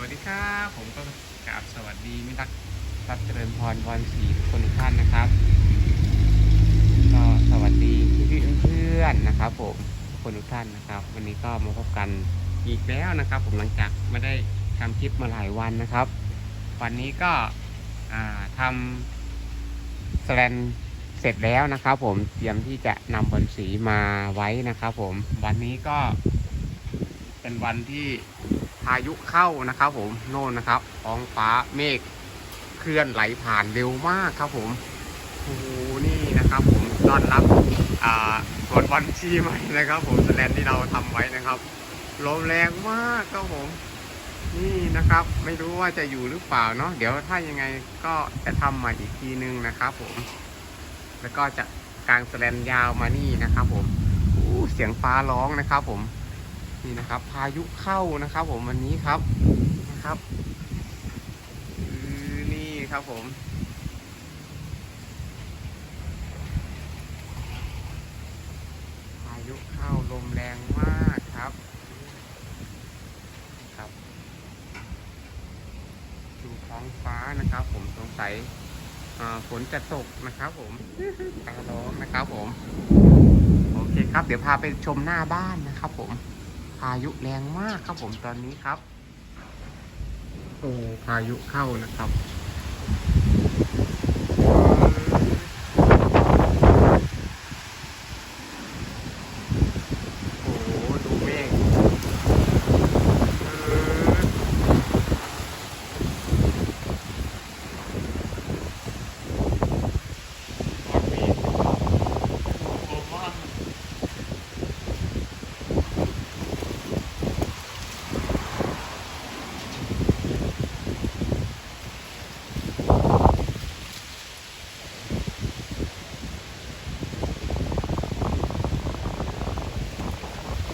สวัสดีครับผมก็กราบสวัสดีมิตรรักเจริญพรพรศรีทุกคนทุกท่านนะครับ ก็สวัสดีพี่เพื่อนๆนะครับ ผมทุกคนทุกท่านนะครับ วันนี้ก็มาพบกันอีกแล้วนะครับ ผมหลังจากไม่ได้ทำคลิปมาหลายวันนะครับ วันนี้ก็อ่าทำสแลนเสร็จแล้วนะครับ ผมเตรียมที่จะนำบอลสีมาไว้นะครับ ผมวันนี้ก็ เป็นวันที่พายุเข้านะครับผมโน่นนะครับท้องฟ้าเมฆเคลื่อนไหลผ่านเร็วมากครับผมโอ้โหนี่นะครับ ผมต้อนรับอ่าสวนวันชีใหม่นะครับ ผมสแลนที่เราทำไว้นะครับลมแรงมากครับผมนี่นะครับ ไม่รู้ว่าจะอยู่หรือเปล่าเนาะเดี๋ยวถ้ายังไงก็จะทำมาอีกทีนึงนะครับ ผม แล้วก็จะกางสแลนยาวมานี่นะครับ ผมอู้เสียงฟ้าร้องนะครับ ผม นี่นะครับ พายุเข้านะครับ ผมวันนี้ครับนะครับอือนี่ครับผมพายุเข้าลมแรงมากครับครับดูท้องฟ้านะครับ ผมสงสัยอ่าฝนจะตกนะครับผมฟ้าร้องนะครับผม โอเคครับ เดี๋ยวพาไปชมหน้าบ้านนะครับผม พายุแรงมากครับผมตอนนี้ครับ โอ้พายุเข้านะครับ โอ้โหดูเมฆเออก้อนเมฆโอ้โหมาก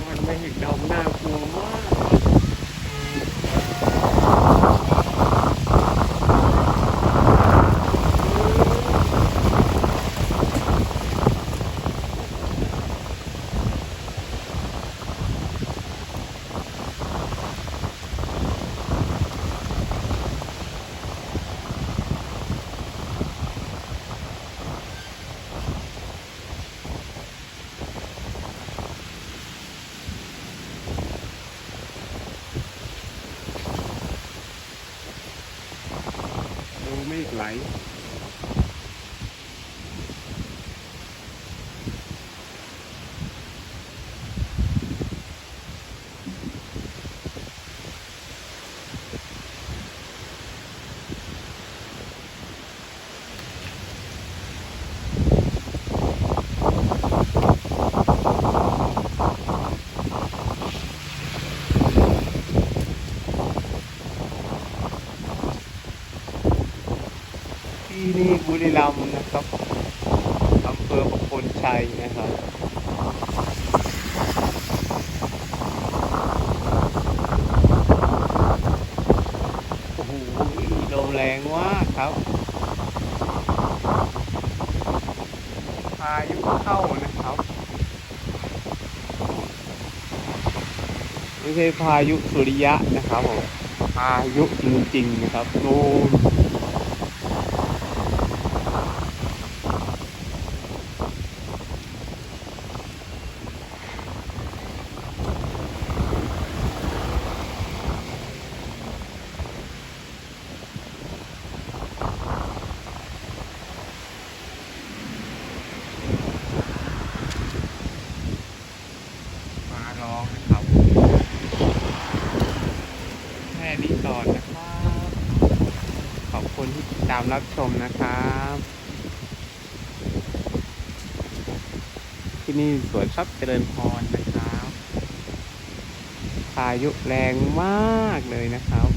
มันไม่เห็นดำน่ากลัวมากดูไม่ไหล ที่นี่ บุรีรัมย์นะครับอำเภอประโคนชัยนะครับโอ้โหลมแรงมากครับพายุเข้านะครับไม่ใช่พายุสุริยะนะครับผมพายุจริงๆนะครับโน่น ฟ้าร้องนะครับแค่นี้ก่อนนะครับ ข อบคุณที่ติดตามรับชมนะครับที่นี่สวนทรัพย์เจริญพรนะครับพายุแรงมากเลยนะครับ